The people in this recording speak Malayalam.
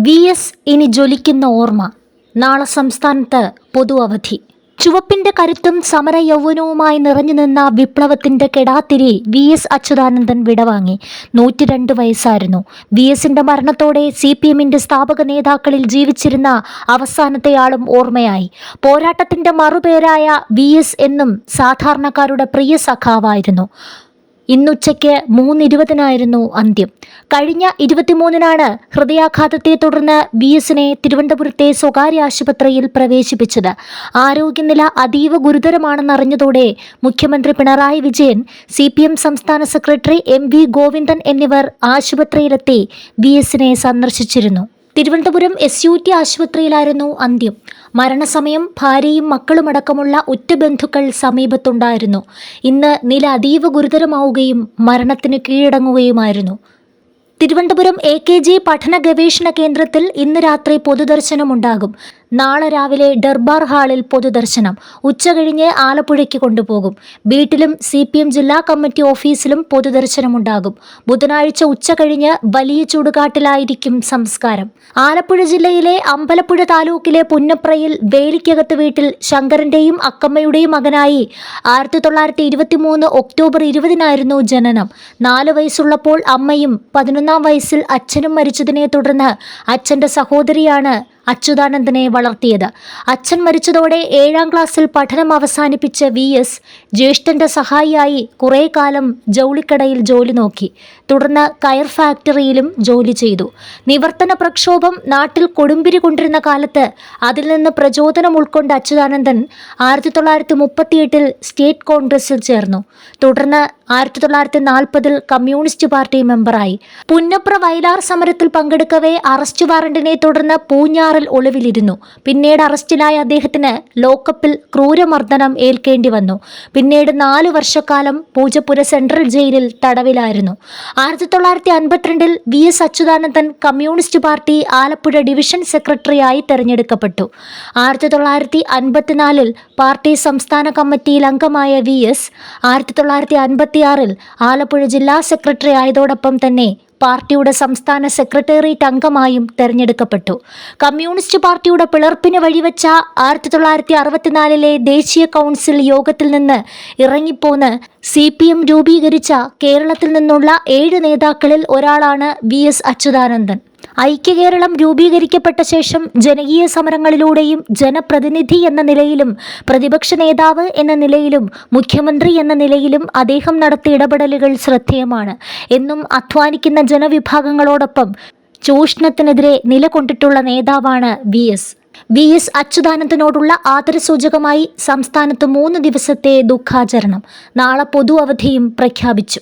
വി എസ് ഇനി ജ്വലിക്കുന്ന ഓർമ്മ. നാളെ സംസ്ഥാനത്ത് പൊതു അവധി ചുവപ്പിന്റെ കരുത്തും സമര യൗവനവുമായി നിറഞ്ഞു നിന്ന വിപ്ലവത്തിന്റെ കെടാത്തിരി വി എസ് അച്യുതാനന്ദൻ വിടവാങ്ങി. നൂറ്റി രണ്ട് വയസ്സായിരുന്നു. വി എസിന്റെ മരണത്തോടെ സി പി എമ്മിന്റെ സ്ഥാപക നേതാക്കളിൽ ജീവിച്ചിരുന്ന അവസാനത്തെയാളും ഓർമ്മയായി. പോരാട്ടത്തിന്റെ മറുപേരായ വി എസ് എന്നും സാധാരണക്കാരുടെ പ്രിയ സഖാവായിരുന്നു. ഇന്നുച്ചയ്ക്ക് മൂന്നിരുപതിനായിരുന്നു അന്ത്യം. കഴിഞ്ഞ ഇരുപത്തിമൂന്നിനാണ് ഹൃദയാഘാതത്തെ തുടർന്ന് വി എസിനെ തിരുവനന്തപുരത്തെ സ്വകാര്യ ആശുപത്രിയിൽ പ്രവേശിപ്പിച്ചത്. ആരോഗ്യനില അതീവ ഗുരുതരമാണെന്നറിഞ്ഞതോടെ മുഖ്യമന്ത്രി പിണറായി വിജയൻ സി സംസ്ഥാന സെക്രട്ടറി എം വി ഗോവിന്ദൻ എന്നിവർ ആശുപത്രിയിലെത്തി വി എസിനെ സന്ദർശിച്ചിരുന്നു. തിരുവനന്തപുരം എസ് യു ടി ആശുപത്രിയിലായിരുന്നു അന്ത്യം. മരണസമയം ഭാര്യയും മക്കളുമടക്കമുള്ള ഉറ്റ ബന്ധുക്കൾ സമീപത്തുണ്ടായിരുന്നു. ഇന്ന് നില അതീവ ഗുരുതരമാവുകയും മരണത്തിന് കീഴടങ്ങുകയുമായിരുന്നു. തിരുവനന്തപുരം എ കെ ജി പഠന ഗവേഷണ കേന്ദ്രത്തിൽ ഇന്ന് രാത്രി പൊതുദർശനമുണ്ടാകും. നാളെ രാവിലെ ഡർബാർ ഹാളിൽ പൊതുദർശനം. ഉച്ചകഴിഞ്ഞ് ആലപ്പുഴയ്ക്ക് കൊണ്ടുപോകും. വീട്ടിലും സി പി എം ജില്ലാ കമ്മിറ്റി ഓഫീസിലും പൊതുദർശനമുണ്ടാകും. ബുധനാഴ്ച ഉച്ച കഴിഞ്ഞ് വലിയ ചൂടുകാട്ടിലായിരിക്കും സംസ്കാരം. ആലപ്പുഴ ജില്ലയിലെ അമ്പലപ്പുഴ താലൂക്കിലെ പുന്നപ്രയിൽ വേലിക്കകത്ത് വീട്ടിൽ ശങ്കരന്റെയും അക്കമ്മയുടെയും മകനായി ആയിരത്തി തൊള്ളായിരത്തി ഇരുപത്തി മൂന്ന് ഒക്ടോബർ ഇരുപതിനായിരുന്നു ജനനം. നാല് വയസ്സുള്ളപ്പോൾ അമ്മയും പതിനൊന്നാം വയസ്സിൽ അച്ഛനും മരിച്ചതിനെ തുടർന്ന് അച്ഛന്റെ സഹോദരിയാണ് അച്യുതാനന്ദനെ വളർത്തിയത്. അച്ഛൻ മരിച്ചതോടെ ഏഴാം ക്ലാസ്സിൽ പഠനം അവസാനിപ്പിച്ച വി എസ് ജ്യേഷ്ഠന്റെ സഹായിയായി കുറേ കാലം ജൗളിക്കടയിൽ ജോലി നോക്കി. തുടർന്ന് കയർ ഫാക്ടറിയിലും ജോലി ചെയ്തു. നിവർത്തന പ്രക്ഷോഭം നാട്ടിൽ കൊടുമ്പിരി കൊണ്ടിരുന്ന കാലത്ത് അതിൽ നിന്ന് പ്രചോദനം ഉൾക്കൊണ്ട അച്യുതാനന്ദൻ ആയിരത്തി തൊള്ളായിരത്തി മുപ്പത്തിയെട്ടിൽ സ്റ്റേറ്റ് കോൺഗ്രസിൽ ചേർന്നു. തുടർന്ന് ആയിരത്തി തൊള്ളായിരത്തി നാൽപ്പതിൽ കമ്മ്യൂണിസ്റ്റ് പാർട്ടി മെമ്പറായി. പുന്നപ്ര വയലാർ സമരത്തിൽ പങ്കെടുക്കവേ അറസ്റ്റ് വാറണ്ടിനെ തുടർന്ന് പൂഞ്ഞാറിൽ ഒളിവിലിരുന്നു. പിന്നീട് അറസ്റ്റിലായ അദ്ദേഹത്തിന് ലോക്കപ്പിൽ ക്രൂരമർദ്ദനം ഏൽക്കേണ്ടി വന്നു. പിന്നീട് നാലു വർഷക്കാലം പൂജപ്പുര സെൻട്രൽ ജയിലിൽ തടവിലായിരുന്നു. ആയിരത്തി തൊള്ളായിരത്തി അൻപത്തിരണ്ടിൽ V S Achuthanandan communist party Alappuzha division സെക്രട്ടറിയായി തെരഞ്ഞെടുക്കപ്പെട്ടു. ആയിരത്തി തൊള്ളായിരത്തി അൻപത്തിനാലിൽ പാർട്ടി സംസ്ഥാന കമ്മിറ്റിയിൽ അംഗമായ വി എസ് ആയിരത്തി തൊള്ളായിരത്തി അൻപത്തിയാറിൽ ആലപ്പുഴ ജില്ലാ സെക്രട്ടറി ആയതോടൊപ്പം തന്നെ പാർട്ടിയുടെ സംസ്ഥാന സെക്രട്ടേറിയറ്റ് അംഗമായും തെരഞ്ഞെടുക്കപ്പെട്ടു. കമ്മ്യൂണിസ്റ്റ് പാർട്ടിയുടെ പിളർപ്പിന് വഴിവെച്ച ആയിരത്തി തൊള്ളായിരത്തി അറുപത്തിനാലിലെ ദേശീയ കൗൺസിൽ യോഗത്തിൽ നിന്ന് ഇറങ്ങിപ്പോന്ന് സി പി എം രൂപീകരിച്ച കേരളത്തിൽ നിന്നുള്ള ഏഴ് നേതാക്കളിൽ ഒരാളാണ് വി എസ് അച്യുതാനന്ദൻ. ഐക്യകേരളം രൂപീകരിക്കപ്പെട്ട ശേഷം ജനകീയ സമരങ്ങളിലൂടെയും ജനപ്രതിനിധി എന്ന നിലയിലും പ്രതിപക്ഷ നേതാവ് എന്ന നിലയിലും മുഖ്യമന്ത്രി എന്ന നിലയിലും അദ്ദേഹം നടത്തിയ ഇടപെടലുകൾ ശ്രദ്ധേയമാണ്. എന്നും അധ്വാനിക്കുന്ന ജനവിഭാഗങ്ങളോടൊപ്പം ചൂഷണത്തിനെതിരെ നിലകൊണ്ടിട്ടുള്ള നേതാവാണ് വി എസ്. വി എസ് അച്യുതാനന്ദനോടുള്ള ആദരസൂചകമായി സംസ്ഥാനത്ത് മൂന്ന് ദിവസത്തെ ദുഃഖാചരണം നാളെ പൊതു അവധിയും പ്രഖ്യാപിച്ചു.